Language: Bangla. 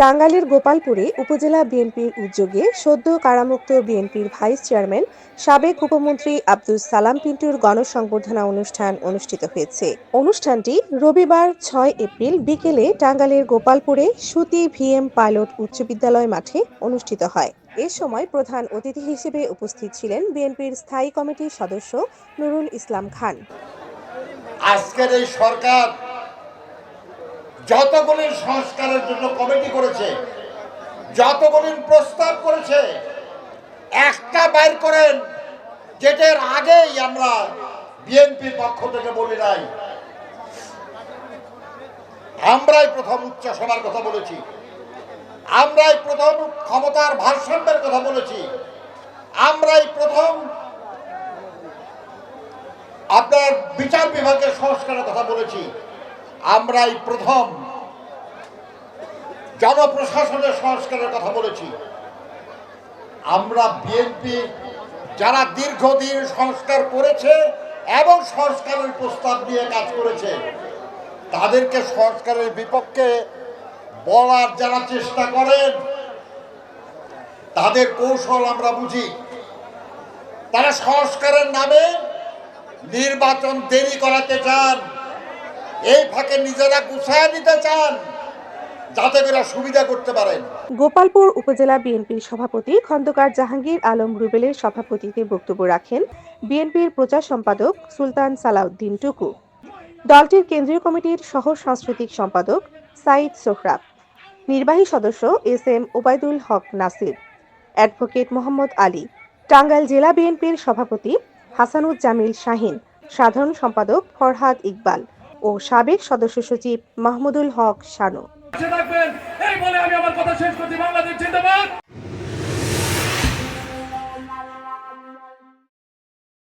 টাঙ্গাইলের গোপালপুরে উপজেলা বিএনপির উদ্যোগে সদ্য কারামুক্ত বিএনপির ভাইস চেয়ারম্যান, সাবেক উপমন্ত্রী আব্দুল সালাম পিন্টুর গণসংবর্ধনা অনুষ্ঠান অনুষ্ঠিত হয়েছে। অনুষ্ঠানটি রবিবার ছয় এপ্রিল বিকেলে টাঙ্গাইলের গোপালপুরে সুতি ভিএম পাইলট উচ্চ বিদ্যালয় মাঠে অনুষ্ঠিত হয়। এ সময় প্রধান অতিথি হিসেবে উপস্থিত ছিলেন বিএনপির স্থায়ী কমিটির সদস্য নুরুল ইসলাম খান। আজকের এই সরকার যতগুলি সংস্কারের জন্য কমিটি করেছে যতগুলি প্রস্তাব করেছে, একটা বাইর করেন, যেটার আগেই আমরা বিএনপি পক্ষ থেকে বলি নাই। আমরাই প্রথম উচ্চ সভার কথা বলেছি। আমরাই প্রথম ক্ষমতার ভারসাম্যের কথা বলেছি। আমরাই প্রথম আপনার বিচার বিভাগের সংস্কারের কথা বলেছি। আমরাই প্রথম জনপ্রশাসনের সংস্কারের কথা বলেছি। আমরা বিএনপি যারা দীর্ঘদিন সংস্কার করেছে এবং সংস্কারের প্রস্তাব নিয়ে কাজ করেছে, তাদেরকে সংস্কারের বিপক্ষে বলার যারা চেষ্টা করেন, তাদের কৌশল আমরা বুঝি। তারা সংস্কারের নামে নির্বাচন দেরি করাতে চান। এই ফাঁকে নিজেরা গুছায় নিতে চান গোপালপুর উপজেলা বিএনপির সভাপতি খন্দকার জাহাঙ্গীর আলম রুবেলের সভাপতিত্বে বক্তব্য রাখেন বিএনপির প্রচার সম্পাদক সুলতান সালাউদ্দিন টুকু। দলটির কেন্দ্রীয় কমিটির সহ সাংস্কৃতিক সম্পাদক সাইদ সোহরাব। নির্বাহী সদস্য S M Obaidul Haque Nasir. Advocate Mohammad Ali. Tangail জেলা বিএনপির সভাপতি হাসানুজ্জামিল শাহিন। সাধারণ সম্পাদক ফরহাদ ইকবাল। ও সাবেক সদস্য সচিব মাহমুদুল হক শানু। থাকবেন এই বলে আমি আমার কথা শেষ করছি। বাংলাদেশ